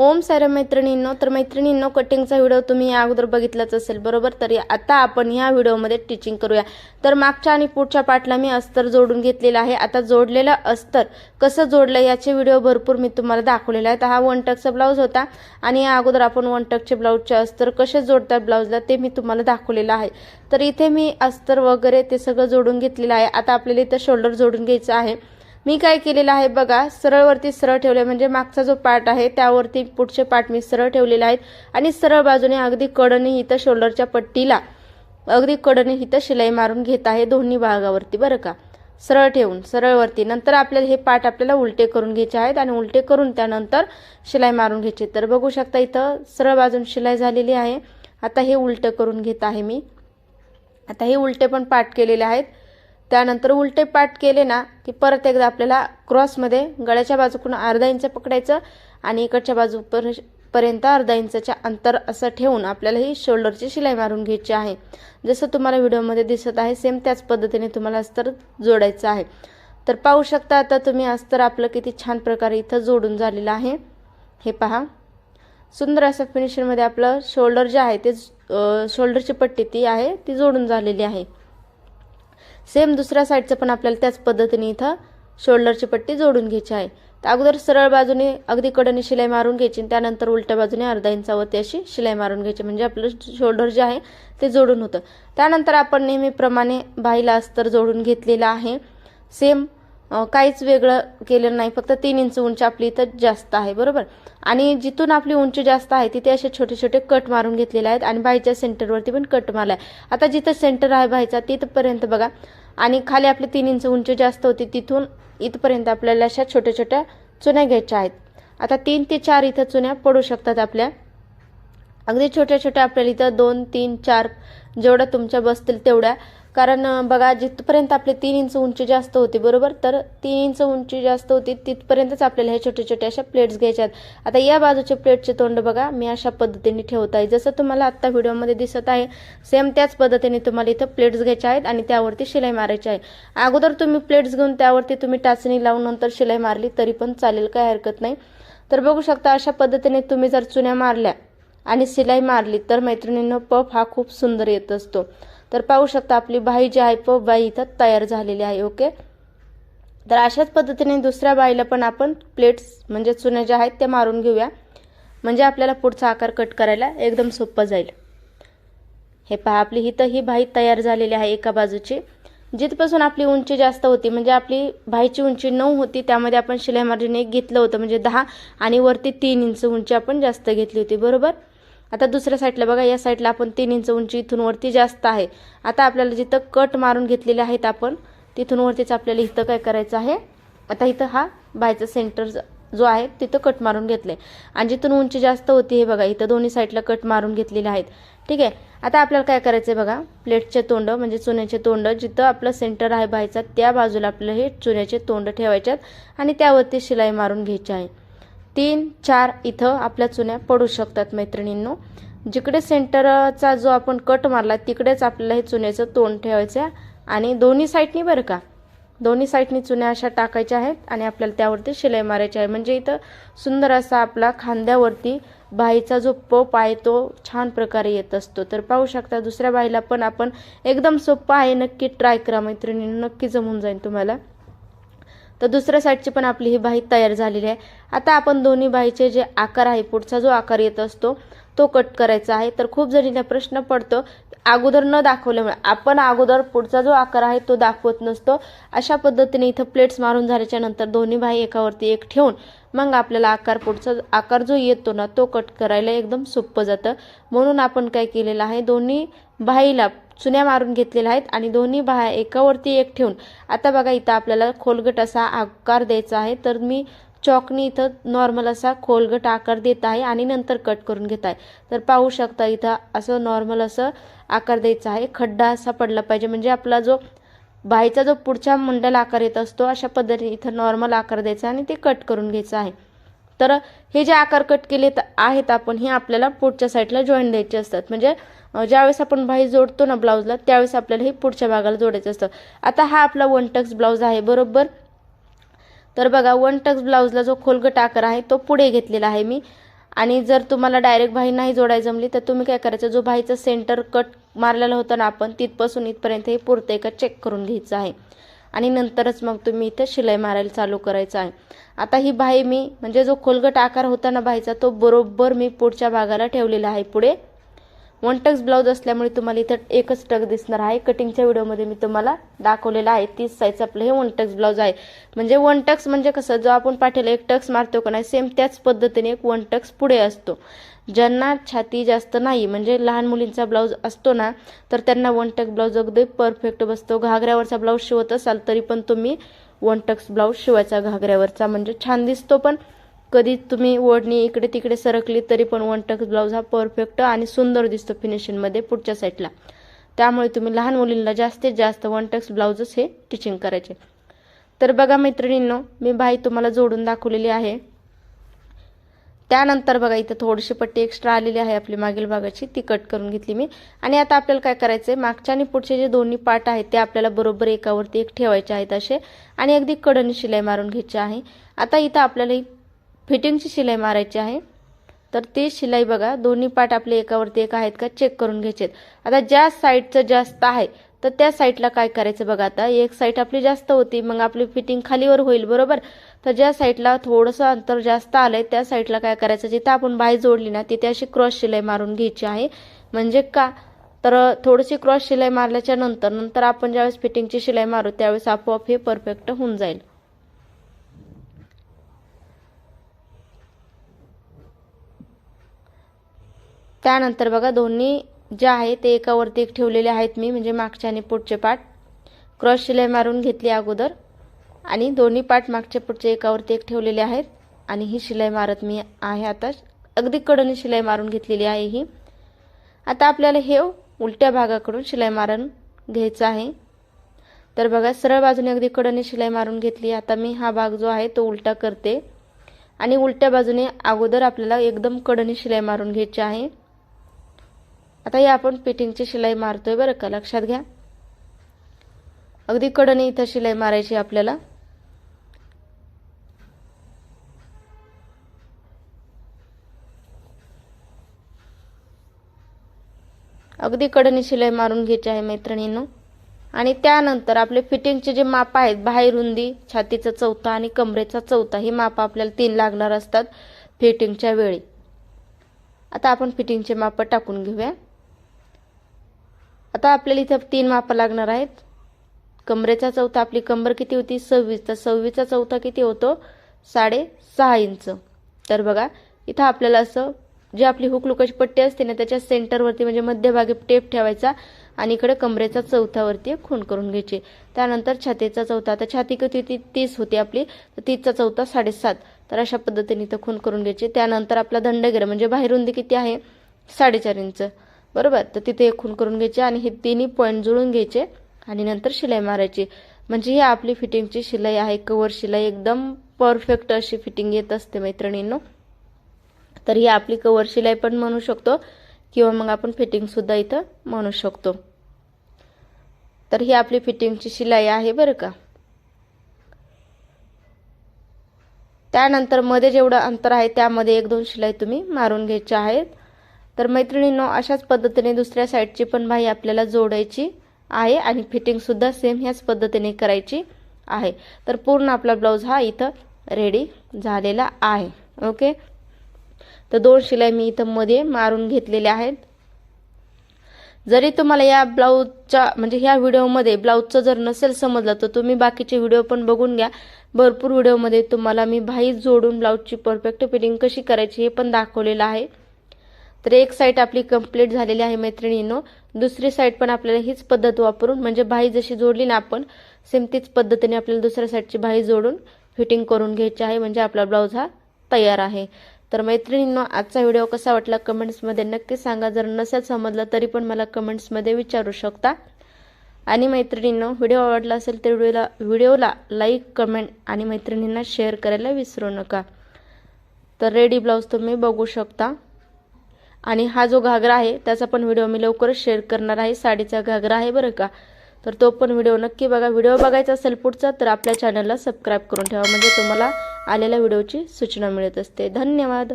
ओम साऱ्या मैत्रिणींनो तर मैत्रिणींनो कटिंगचा व्हिडिओ तुम्ही या अगोदर बघितलाच असेल बरोबर? तर आता आपण ह्या व्हिडिओमध्ये टिचिंग करूया. तर मागच्या आणि पुढच्या पाठला मी अस्तर जोडून घेतलेलं आहे. आता जोडलेलं अस्तर कसं जोडलं याचे व्हिडिओ भरपूर मी तुम्हाला दाखवलेला आहे तर हा वन टकचा ब्लाऊज होता आणि या अगोदर आपण वन टकचे ब्लाऊजचे अस्तर कसे जोडतात ब्लाऊजला ते मी तुम्हाला दाखवलेलं आहे. तर इथे मी अस्तर वगैरे ते सगळं जोडून घेतलेलं आहे. आता आपल्याला इथं शोल्डर जोडून घ्यायचं आहे. मी काय केलेलं आहे बघा सरळवरती सरळ ठेवले म्हणजे मागचा जो पार्ट आहे त्यावरती पुढचे पार्ट मी सरळ ठेवलेले आहेत. आणि सरळ बाजूने अगदी कडने इथं शोल्डरच्या पट्टीला अगदी कडने इथं शिलाई मारून घेत आहे दोन्ही भागावरती बरं का? सरळ ठेवून सरळवरती. नंतर आपल्याला हे पार्ट आपल्याला उलटे करून घ्यायचे आहेत आणि उलटे करून त्यानंतर शिलाई मारून घ्यायची तर बघू शकता इथं सरळ बाजून शिलाई झालेली आहे. आता हे उलटं करून घेत आहे मी. आता हे उलटे पण पाठ केलेले आहेत. त्यानंतर उलटे पाठ केले ना की परत एकदा आपल्याला क्रॉसमध्ये गळ्याच्या बाजूकडून अर्धा इंच पकडायचं आणि इकडच्या बाजू पर्यंत अर्धा इंचाच्या अंतर असं ठेवून आपल्याला ही शोल्डरची शिलाई मारून घ्यायची आहे. जसं तुम्हाला व्हिडिओमध्ये दिसत आहे सेम त्याच पद्धतीने तुम्हाला अस्तर जोडायचं आहे. तर पाहू शकता आता तुम्ही अस्तर आपलं किती छान प्रकारे इथं जोडून झालेलं आहे. हे पहा. सुंदर असं फिनिशिंगमध्ये आपलं शोल्डर जे आहे ते शोल्डरची पट्टी ती आहे ती जोडून झालेली आहे. सेम दुसऱ्या साईडचं पण आपल्याला त्याच पद्धतीने इथं शोल्डरची पट्टी जोडून घ्यायची आहे. तर अगोदर सरळ बाजूने अगदी कडने शिलाई मारून घ्यायची आणि त्यानंतर उलट्या बाजूने अर्धा इंचावरती अशी शिलाई मारून घ्यायची. म्हणजे आपलं शोल्डर जे आहे ते जोडून होतं. त्यानंतर आपण नेहमीप्रमाणे बाईला अस्तर जोडून घेतलेलं आहे. सेम काहीच वेगळं केलं नाही. फक्त तीन इंच उंची आपली इथं जास्त आहे. बरोबर? आणि जिथून आपली उंची जास्त आहे तिथे असे छोटे छोटे कट मारून घेतलेले आहेत आणि बाईच्या सेंटरवरती पण कट मारला आहे आता जिथं सेंटर आहे बाईचा तिथपर्यंत बघा. आणि खाली आपले तीन इंच उंची जास्त होती तिथून इथपर्यंत आपल्याला अशा छोट्या छोट्या चुन्या घ्यायच्या आहेत. आता तीन ते चार इथं चुन्या पडू शकतात आपल्या. अगदी छोट्या छोट्या आपल्याला इथं दोन तीन चार जेवढ्या तुमच्या बसतील तेवढ्या कारण बघा जिथपर्यंत आपले तीन इंच उंची जास्त होती बरोबर? तर तीन इंच उंची जास्त होती तिथपर्यंतच आपल्याला हे छोटे छोटे अशा प्लेट्स घ्यायच्या आहेत आता या बाजूचे प्लेटचे तोंड बघा मी अशा पद्धतीने ठेवत आहे. जसं तुम्हाला आत्ता व्हिडिओमध्ये दिसत आहे सेम त्याच पद्धतीने तुम्हाला इथं प्लेट्स घ्यायच्या आहेत आणि त्यावरती शिलाई मारायची आहे. अगोदर तुम्ही प्लेट्स घेऊन त्यावरती तुम्ही टाचणी लावून नंतर शिलाई मारली तरी पण चालेल काय हरकत नाही. तर बघू शकता अशा पद्धतीने तुम्ही जर चुन्या मारल्या आणि शिलाई मारली तर मैत्रिणींनो पफ हा खूप सुंदर येत असतो. तर पाहू शकता आपली बाई जी आहे प बाई इथं तयार झालेली आहे ओके? तर अशाच पद्धतीने दुसऱ्या बाईला पण आपण प्लेट्स म्हणजे चुन्या ज्या आहेत त्या मारून घेऊया. म्हणजे आपल्याला पुढचा आकार कट करायला एकदम सोपं जाईल. हे पहा आपली इथं ही बाई तयार झालेली आहे एका बाजूची. जिथपासून आपली उंची जास्त होती म्हणजे आपली बाईची उंची नऊ होती त्यामध्ये आपण शिलाई मार्जिन एक घेतलं होतं म्हणजे दहा आणि वरती तीन इंच उंची आपण जास्त घेतली होती बरोबर? आता दुसऱ्या साईडला बघा या साईडला आपण तीन इंच उंची इथून वरती जास्त आहे. आता आपल्याला जिथं कट मारून घेतलेले आहेत आपण तिथून वरतीच आपल्याला इथं काय करायचं आहे? आता इथं हा बायचा सेंटर जो आहे तिथं कट मारून घेतले आणि जिथून उंची जास्त होती हे बघा इथं दोन्ही साईडला कट मारून घेतलेले आहेत. ठीक आहे? आता आपल्याला काय करायचं आहे बघा प्लेटचे तोंड म्हणजे चुन्याचे तोंड जिथं आपलं सेंटर आहे बायचा त्या बाजूला आपलं हे चुन्याचे तोंड ठेवायचे आहेत आणि त्यावरती शिलाई मारून घ्यायची आहे. तीन चार इथं आपल्या चुन्या पडू शकतात मैत्रिणींनो. जिकडे सेंटरचा जो आपण कट मारला तिकडेच आपल्याला हे चुन्याचं तोंड ठेवायचं आहे आणि दोन्ही साईडनी बरं का? दोन्ही साईडनी चुन्या अशा टाकायच्या आहेत आणि आपल्याला त्यावरती शिलाई मारायची आहे. म्हणजे इथं सुंदर असा आपला खांद्यावरती बाईचा जो पप आहे तो छान प्रकारे येत असतो. तर पाहू शकता दुसऱ्या बाईला पण आपण एकदम सोपं आहे. नक्की ट्राय करा मैत्रिणींनो नक्की जमून जाईल तुम्हाला. तर दुसऱ्या साईडची पण आपली ही बाही तयार झालेली आहे. आता आपण दोन्ही बाईचे जे आकार आहे पुढचा जो आकार येत असतो तो कट करायचा आहे. तर खूप जणींना प्रश्न पडतो अगोदर न दाखवल्यामुळे. आपण अगोदर पुढचा जो आकार आहे तो दाखवत नसतो. अशा पद्धतीने इथं प्लेट्स मारून झाल्याच्यानंतर दोन्ही बाई एकावरती एक ठेवून मग आपल्याला आकार पुढचा आकार जो येतो ना तो कट करायला एकदम सोपं जातं. म्हणून आपण काय केलेलं आहे दोन्ही बाईला चुन्या मारून घेतलेल्या आहेत आणि दोन्ही बाया एकावरती एक ठेवून आता बघा इथं आपल्याला खोलगट असा आकार द्यायचा आहे. तर मी चॉकनी इथं नॉर्मल असा खोलगट आकार देत आहे आणि नंतर कट करून घेत आहे. तर पाहू शकता इथं असं नॉर्मल असं आकार द्यायचा आहे. खड्डा असा पडला पाहिजे. म्हणजे आपला जो बाईचा जो पुढच्या मंडल आकार येत असतो अशा पद्धतीने इथं नॉर्मल आकार द्यायचा आणि ते कट करून घ्यायचं आहे. तर हे जे आकार कट केले आहेत आपण हे आपल्याला पुढच्या साईडला जॉईन द्यायचे असतात. म्हणजे ज्यावेळेस आपण बाई जोडतो ना ब्लाऊजला त्यावेळेस आपल्याला हे पुढच्या भागाला जोडायचं असतं. आता हा आपला वन टक्स ब्लाऊज आहे बरोबर? तर बघा वन टक्स ब्लाऊजला जो खोलगट आकार आहे तो पुढे घेतलेला आहे मी. आणि जर तुम्हाला डायरेक्ट भाई नाही जोडायला जमली तर तुम्ही काय करायचं? जो भाईचं सेंटर कट मारलेला होता ना आपण तिथपासून इथपर्यंत हे पुरतं का चेक करून घ्यायचं आहे. आणि नंतरच मग तुम्ही इथं शिलाई मारायला चालू करायचं आहे. आता ही बाई मी म्हणजे जो खोलगट आकार होता ना बाईचा तो बरोबर मी पुढच्या भागाला ठेवलेला आहे पुढे. वन टक्स ब्लाऊज असल्यामुळे तुम्हाला इथं एकच टक दिसणार आहे. कटिंगच्या व्हिडिओमध्ये मी तुम्हाला दाखवलेला आहे. तीस साईज आपलं हे वन टक्स ब्लाऊज आहे. म्हणजे वन टक्स म्हणजे कसं जो आपण पाठीला एक टक्स मारतो का नाही सेम त्याच पद्धतीने एक वन टक्स पुढे असतो. ज्यांना छाती जास्त नाही म्हणजे लहान मुलींचा ब्लाऊज असतो ना तर त्यांना वन टक्स ब्लाऊज अगदी परफेक्ट बसतो. घागऱ्यावरचा ब्लाऊज शिवत असाल तरी पण तुम्ही वन टक्स ब्लाऊज शिवायचा घागऱ्यावरचा. म्हणजे छान दिसतो पण कधी तुम्ही ओढणी इकडे तिकडे सरकली तरी पण वन टक्स ब्लाऊज हा परफेक्ट आणि सुंदर दिसतो फिनिशिंगमध्ये पुढच्या साईडला त्यामुळे तुम्ही लहान मुलींना जास्तीत जास्त वन टक्स ब्लाऊजच हे टिचिंग करायचे. तर बघा मैत्रिणींनो मी बाई तुम्हाला जोडून दाखवलेली आहे. त्यानंतर बघा इथं थोडीशी पट्टी एक्स्ट्रा आलेली आहे आपली मागील भागाची ती कट करून घेतली मी. आणि आता आपल्याला काय करायचं आहे मागच्या आणि पुढचे जे दोन्ही पार्ट आहेत ते आपल्याला बरोबर एकावरती एक ठेवायचे आहेत असे. आणि अगदी कडनी शिलाई मारून घ्यायची आहे. आता इथं आपल्याला फिटिंगची शिलाई मारायची आहे. तर ती शिलाई बघा दोन्ही पार्ट आपले एकावरती एक आहेत का? चेक करून घ्यायचे आता ज्या साईडचं जास्त आहे तर त्या साईडला काय करायचं बघा आता? एक साईड आपली जास्त होती मग आपली फिटिंग खालीवर होईल बरोबर? तर ज्या साईडला थोडंसं अंतर जास्त आलंय त्या साईडला काय करायचं? जिथं आपण बाई जोडली ना तिथे अशी क्रॉस शिलाई मारून घ्यायची आहे. म्हणजे का? तर थोडीशी क्रॉस शिलाई मारल्याच्या नंतर नंतर आपण ज्यावेळेस फिटिंगची शिलाई मारू त्यावेळेस आपोआप हे परफेक्ट होऊन जाईल. त्यानंतर बघा दोन्ही जे आहे ते एकावरती एक ठेवलेले आहेत मी म्हणजे मागचे आणि पुढचे पाठ. क्रॉस शिलाई मारून घेतली अगोदर. आणि दोन्ही पाठ मागचे पुढचे एकावरती एक ठेवलेले आहेत. आणि ही शिलाई मारत मी आहे आता. अगदी कडनी शिलाई मारून घेतलेली आहे ही. आता आपल्याला हे उलट्या भागाकडून शिलाई मारून घ्यायचं आहे. तर बघा सरळ बाजूने अगदी कडनी शिलाई मारून घेतली. आता मी हा भाग जो आहे तो उलटा करते. आणि उलट्या बाजूने अगोदर आपल्याला एकदम कडनी शिलाई मारून घ्यायची आहे. आता या आपण फिटिंगची शिलाई मारतोय बरं का. लक्षात घ्या. अगदी कडणी इथं शिलाई मारायची आपल्याला. अगदी कडणी शिलाई मारून घ्यायची आहे मैत्रिणींनो. आणि त्यानंतर आपले फिटिंगचे जे माप आहेत बाहेर रुंदी छातीचा चौथा आणि कमरेचा चौथा हे माप आपल्याला तीन लागणार असतात फिटिंगच्या वेळी. आता आपण फिटिंगचे माप टाकून घेऊया. आता आपल्याला इथं तीन मापं लागणार आहेत. कमरेचा चौथा आपली कंबर किती होती? सव्वीस. तर सव्वीसचा चौथा किती होतो? साडे सहा इंच. तर बघा इथं आपल्याला असं जी आपली हुक लुकाची पट्टी असते ना त्याच्या सेंटरवरती म्हणजे मध्यभागी टेप ठेवायचा आणि इकडे कमरेचा चौथावरती खून करून घ्यायची. त्यानंतर छातीचा चौथा. आता छाती किती होती? तीस होती आपली. तर तीसचा चौथा साडेसात तर अशा पद्धतीने इथं खून करून घ्यायची. त्यानंतर आपला दंडगिरा म्हणजे बाहेरुंदी किती आहे? साडेचार इंच. बरोबर? तर तिथे एक खून करून घ्यायचे आणि हे तिन्ही पॉईंट जुळून घ्यायचे आणि नंतर शिलाई मारायची. म्हणजे ही आपली फिटिंगची शिलाई आहे कवर शिलाई एकदम परफेक्ट अशी फिटिंग येत असते मैत्रिणींनो. तर ही आपली कवर शिलाई पण म्हणू शकतो किंवा मग आपण फिटिंगसुद्धा इथं म्हणू शकतो. तर ही आपली फिटिंगची शिलाई आहे बरं का? त्यानंतरमध्ये जेवढं अंतर आहे त्यामध्ये एक दोन शिलाई तुम्ही मारून घ्यायच्या आहेत. तर मैत्रिणींनो अशाच पद्धतीने दुसऱ्या साईडची पण बाही आपल्याला जोडायची आहे आणि फिटिंगसुद्धा सेम ह्याच पद्धतीने करायची आहे. तर पूर्ण आपला ब्लाऊज हा इथं रेडी झालेला आहे. ओके? तर दोन शिलाई मी इथं मध्ये मारून घेतलेल्या आहेत. जरी तुम्हाला या ब्लाऊजच्या म्हणजे ह्या व्हिडिओमध्ये ब्लाऊजचं जर नसेल समजलं तर तुम्ही बाकीचे व्हिडिओ पण बघून घ्या. भरपूर व्हिडिओमध्ये तुम्हाला मी भाई जोडून ब्लाऊजची परफेक्ट फिटिंग कशी करायची हे पण दाखवलेलं आहे. तर एक साईड आपली कंप्लीट झालेली आहे मैत्रिणींनो. दुसरी साईड पण आपल्याला हीच पद्धत वापरून म्हणजे भाई जशी जोडली ना आपण सेम तीच पद्धतीने आपल्याला दुसऱ्या साईडची भाई जोडून फिटिंग करून घ्यायची आहे म्हणजे आपला ब्लाऊज हा तयार आहे. तर मैत्रिणींनो आजचा व्हिडिओ कसा वाटला कमेंट्समध्ये नक्की सांगा. जर नसेल समजलं तरी पण मला कमेंट्समध्ये विचारू शकता. आणि मैत्रिणींनो व्हिडिओ आवडला असेल तर व्हिडिओला व्हिडिओला लाईक कमेंट आणि मैत्रिणींना शेअर करायला विसरू नका. तर रेडी ब्लाऊज तुम्ही बघू शकता. आणि हा जो घागरा आहे त्याचा पण व्हिडिओ मी लवकरच शेअर करणार आहे. साडीचा घागरा आहे बरं का? तर तो पण व्हिडिओ नक्की बघा. व्हिडिओ बघायचा असेल पुढचा तर आपल्या चॅनलला सबस्क्राईब करून ठेवा. म्हणजे तुम्हाला आलेल्या व्हिडिओची सूचना मिळत असते. धन्यवाद.